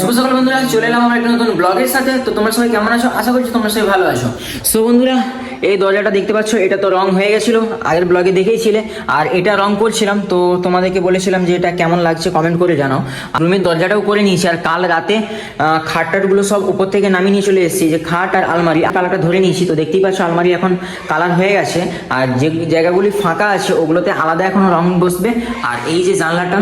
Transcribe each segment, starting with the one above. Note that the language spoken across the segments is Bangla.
শুভ সকাল বন্ধুরা, চলে এলাম আমার একটা নতুন ব্লগের সাথে। তো তোমরা সবাই কেমন আছো? আশা করছি তোমরা সবাই ভালো আছো। সো বন্ধুরা, এই দরজাটা দেখতে পাচ্ছ, এটা তো রং হয়ে গেছিল, আগের ব্লগে দেখেইছিলে আর এটা রং করছিলাম। তো তোমাদেরকে বলেছিলাম যে এটা কেমন লাগছে কমেন্ট করে জানাও। রুমের দরজাটাও করে নিয়েছি, আর কাল রাতে খাটটাটগুলো সব উপর থেকে নামিয়ে নিয়ে চলে এসেছি, যে খাট আর আলমারি। কালারটা ধরে নিয়েছি, তো দেখতেই পাচ্ছ আলমারি এখন কালার হয়ে গেছে। আর যে জায়গাগুলি ফাঁকা আছে, ওগুলোতে আলাদা এখন রং বসবে। আর এই যে জানলাটা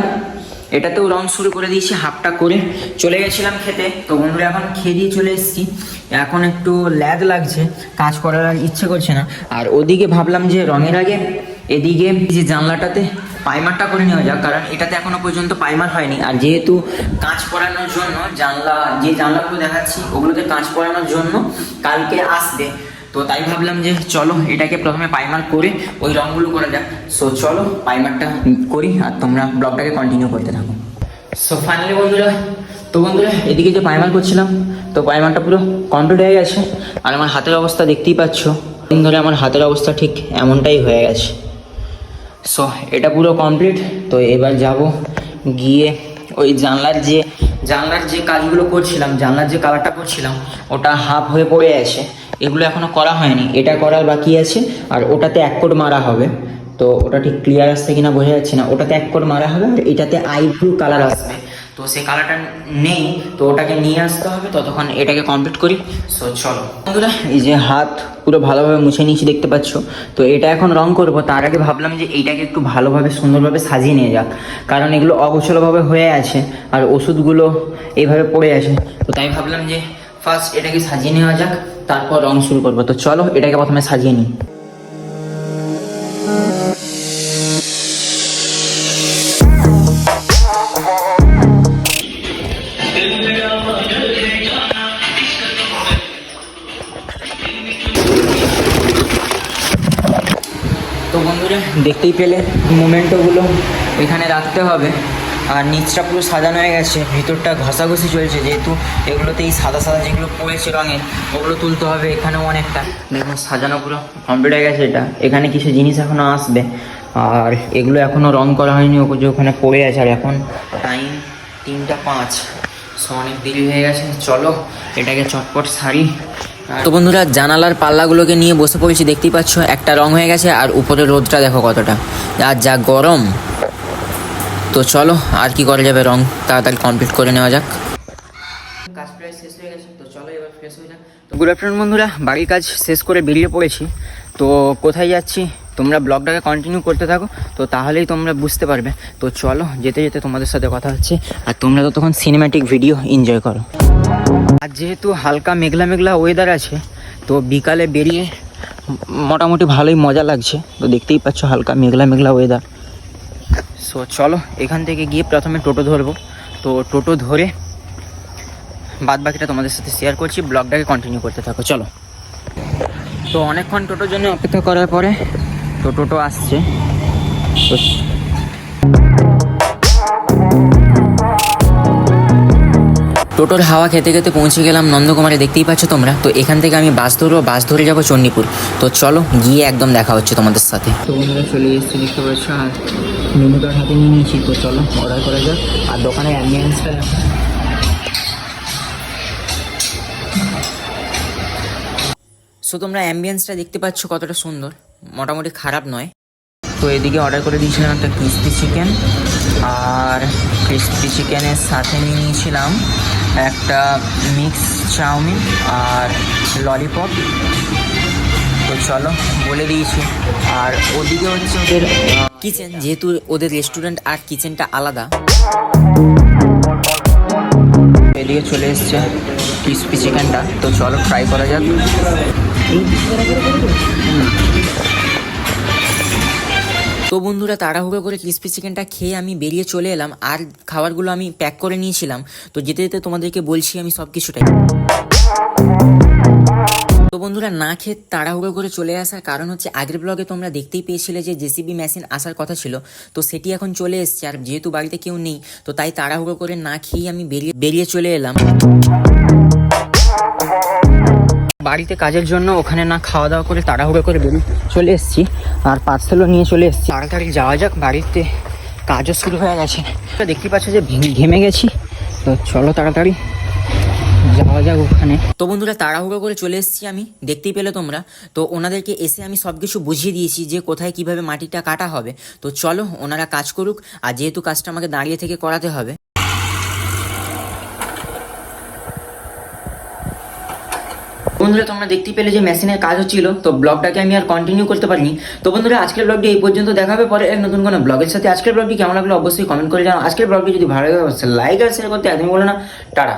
এটাতেও রং শুরু করে দিয়েছি, হাফটা করে। চলে গেছিলাম খেতে। তো বন্ধুরা, এখন খেয়ে দিয়ে চলে এসেছি। এখন একটু ল্যাদ লাগছে, কাজ করার আর ইচ্ছে করছে না। আর ওদিকে ভাবলাম যে রঙের আগে এদিকে যে জানলাটাতে পাইমারটা করে নেওয়া যাক, কারণ এটাতে এখনও পর্যন্ত পাইমার হয়নি। আর যেহেতু কাঁচ পরানোর জন্য জানলা, যে জানলাগুলো দেখাচ্ছি, ওগুলোতে কাঁচ পরানোর জন্য কালকে আসবে। তো তাই ভাবলাম যে চলো এটাকে প্রথমে পাইমার করে, ওই রঙগুলো করা যাক। সো চলো পাইমারটা করি আর তোমরা ব্লগটাকে কন্টিনিউ করতে থাকো। সো ফাইনালি বন্ধুরা, তো বন্ধুরা, এদিকে যে পাইমার করছিলাম, তো পাইমারটা পুরো কমপ্লিট হয়ে গেছে। আর আমার হাতের অবস্থা দেখতেই পাচ্ছ। দিন ধরে আমার হাতের অবস্থা ঠিক এমনটাই হয়ে গেছে। সো এটা পুরো কমপ্লিট তো এবার যাব গিয়ে ওই জানলার যে জানলার যে কাজগুলো করছিলাম, জানলার যে কালারটা করছিলাম, ওটা হাফ হয়ে পড়ে আছে। এগুলো এখনও করা হয়নি। এটা করার বাকি আছে, আর ওটাতে এক কোট মারা হবে। তো ওটা ঠিক ক্লিয়ার আসছে কিনা বোঝা যাচ্ছে না। ওটাতে এক কোট মারা হবে, আর এটাতে আই ব্লু কালার আসবে। তো সেই কালারটা নেই, তো ওটাকে নিয়ে আসতে হবে, ততক্ষণ এটাকে কমপ্লিট করি। সো চলো। বন্ধুরা, এই যে হাত পুরো ভালোভাবে মুছে নিয়েছি, দেখতে পাচ্ছ? তো এটা এখন রং করব। তার আগে ভাবলাম যে এইটাকে একটু ভালোভাবে, সুন্দরভাবে সাজিয়ে নিয়ে যাক। কারণ এগুলো অগোছলভাবে হয়ে আছে, আর ওষুধগুলো এইভাবে পড়ে আছে। তো তাই ভাবলাম যে ফার্স্ট এটাকে সাজিয়ে নেওয়া যাক। তারপর রং শুরু করব। তো চলো, এটাকে প্রথমে সাজিয়ে নিই। তো বন্ধুরা, দেখতেই পেলে, মোমেন্টোগুলো এখানে রাখতে হবে। আর নিচটা পুরো সাজানো হয়ে গেছে, ভিতরটা ঘষাঘষি চলছে যেহেতু এগুলোতে এই সাদা সাদা যেগুলো পড়েছে রঙের, ওগুলো তুলতে হবে এখানেও অনেকটা। দেখুন, সাজানো পুরো কমপ্লিট হয়ে গেছে এটা। এখানে কিছু জিনিস এখনও আসবে। আর এগুলো এখনও রং করা হয়নি ওগুলো যে ওখানে পড়ে আছে। আর এখন টাইম তিনটা পাঁচ। সো অনেক দেরি হয়ে গেছে। চলো, এটাকে চটপট সারি। তো বন্ধুরা, জানালার পাল্লাগুলোকে নিয়ে বসে পড়েছি। দেখতেই পাচ্ছ, একটা রং হয়ে গেছে আর উপরে রোদটা দেখো কতটা। আর যা গরম তো চলো আর কি করা যাবে রং? তাড়াতাড়ি কমপ্লিট করে নেওয়া যাক। কাজ প্রায় শেষ হয়ে গেছে তো চলো এবার ফ্রেশ হয়ে যাক তো গুড আফটারনুন বন্ধুরা বাড়ির কাজ শেষ করে বেরিয়ে পড়েছি। তো কোথায় যাচ্ছি? তোমরা ব্লগটাকে কন্টিনিউ করতে থাকো তো তাহলেই তোমরা বুঝতে পারবে। তো চলো যেতে যেতে তোমাদের সাথে কথা হচ্ছে আর তোমরা তো তখন সিনেম্যাটিক ভিডিও এনজয় করো। আর যেহেতু হালকা মেঘলা মেঘলা ওয়েদার আছে তো বিকালে বেরিয়ে মোটামুটি ভালোই মজা লাগছে। তো দেখতেই পাচ্ছ হালকা মেঘলা মেঘলা ওয়েদার সো চলো, এখান থেকে গিয়ে প্রথমে টোটো ধরবো। তো টোটো ধরে বাদ বাকিটা তোমাদের সাথে শেয়ার করছি, ব্লগটাকে কন্টিনিউ করতে থাকো, চলো। তো অনেকক্ষণ টোটোর জন্য অপেক্ষা করার পরে তো টোটো আসছে। তো টোটোর হাওয়া খেতে খেতে পৌঁছে গেলাম নন্দকুমারে, দেখতেই পাচ্ছ তোমরা? তো এখান থেকে আমি বাস ধরবো, বাস ধরে যাব চণ্ডীপুর তো চলো, গিয়ে একদম দেখা হচ্ছে তোমাদের সাথে। তো বন্ধুরা, চলে এসেছি, দেখতে পাচ্ছ? আর মেনু কার্ড হাতে নিয়ে নিয়েছি, তো চলো অর্ডার করা যাক। আর দোকানের অ্যাম্বিয়েন্সটা সো তোমরা অ্যাম্বিয়েন্সটা দেখতে পাচ্ছ কতটা সুন্দর। মোটামুটি খারাপ নয়। তো এদিকে অর্ডার করে দিয়েছিলাম একটা ক্রিস্পি চিকেন আর ক্রিস্পি চিকেনের সাথে নিয়ে নিয়েছিলাম একটা মিক্স চাউমিন আর ললিপপ তো চলো বলে দিয়েছি। আর ওদিকে হচ্ছে ওদের কিচেন যেহেতু ওদের রেস্টুরেন্ট আর কিচেনটা আলাদা। এদিকে চলে এসছে ক্রিস্পি চিকেনটা তো চলো ট্রাই করা যাক। তো বন্ধুরা তাড়াহুড়ো করে ক্রিস্পি চিকেনটা খেয়ে আমি বেরিয়ে চলে এলাম আর খাবারগুলো আমি প্যাক করে নিয়েছিলাম। তো যেতে যেতে তোমাদেরকে বলছি আমি সব কিছুটাই বন্ধুরা না খেয়ে তাড়াহুড়ো করে চলে আসার কারণ হচ্ছে আগের ব্লগে তোমরা দেখতেই পেয়েছিলে যে জেসিবি মেশিন আসার কথা ছিল। তো সেটি এখন চলে এসছে, আর যেহেতু বাড়িতে কেউ নেই, তো তাই তাড়াহুড়ো করে না খেয়েই আমি বেরিয়ে বেরিয়ে চলে এলাম। বাড়িতে কাজের জন্য ওখানে না খাওয়া দাওয়া করে তাড়াহুড়ো করে বেরিয়ে চলে এসেছি, আর পার্সেলও নিয়ে চলে এসেছি। তাড়াতাড়ি যাওয়া যাক, বাড়িতে কাজও শুরু হয়ে গেছে। তো দেখতেই পাচ্ছ যে ঘেমে গেছি। তো চলো তাড়াতাড়ি। যাওয়া যাক ওখানে। তো বন্ধুরা, তাড়াহুড়ো করে চলে এসেছি আমি। দেখতেই পেলে তোমরা। তো ওনাদেরকে এসে আমি সব কিছু বুঝিয়ে দিয়েছি যে কোথায় কীভাবে মাটিটা কাটা হবে। তো চলো, ওনারা কাজ করুক। আর যেহেতু কাজটা আমাকে দাঁড়িয়ে থেকে করাতে হবে। বন্ধুরা, তোমরা দেখতেই পেলে যে মেশিনের কাজ হচ্ছিল। তো ব্লগটাকে আমি আর কন্টিনিউ করতে পারিনি। তো বন্ধুরা, আজকের ব্লগটি এই পর্যন্ত দেখা হবে পরে এক নতুন কোনো ব্লগের সাথে আজকের ব্লগটি কেমন লাগল অবশ্যই কমেন্ট করে জানাও। আজকের ব্লগটি যদি ভালো লাগে লাইক আর শেয়ার করতে একদমই বলো না। টাটা।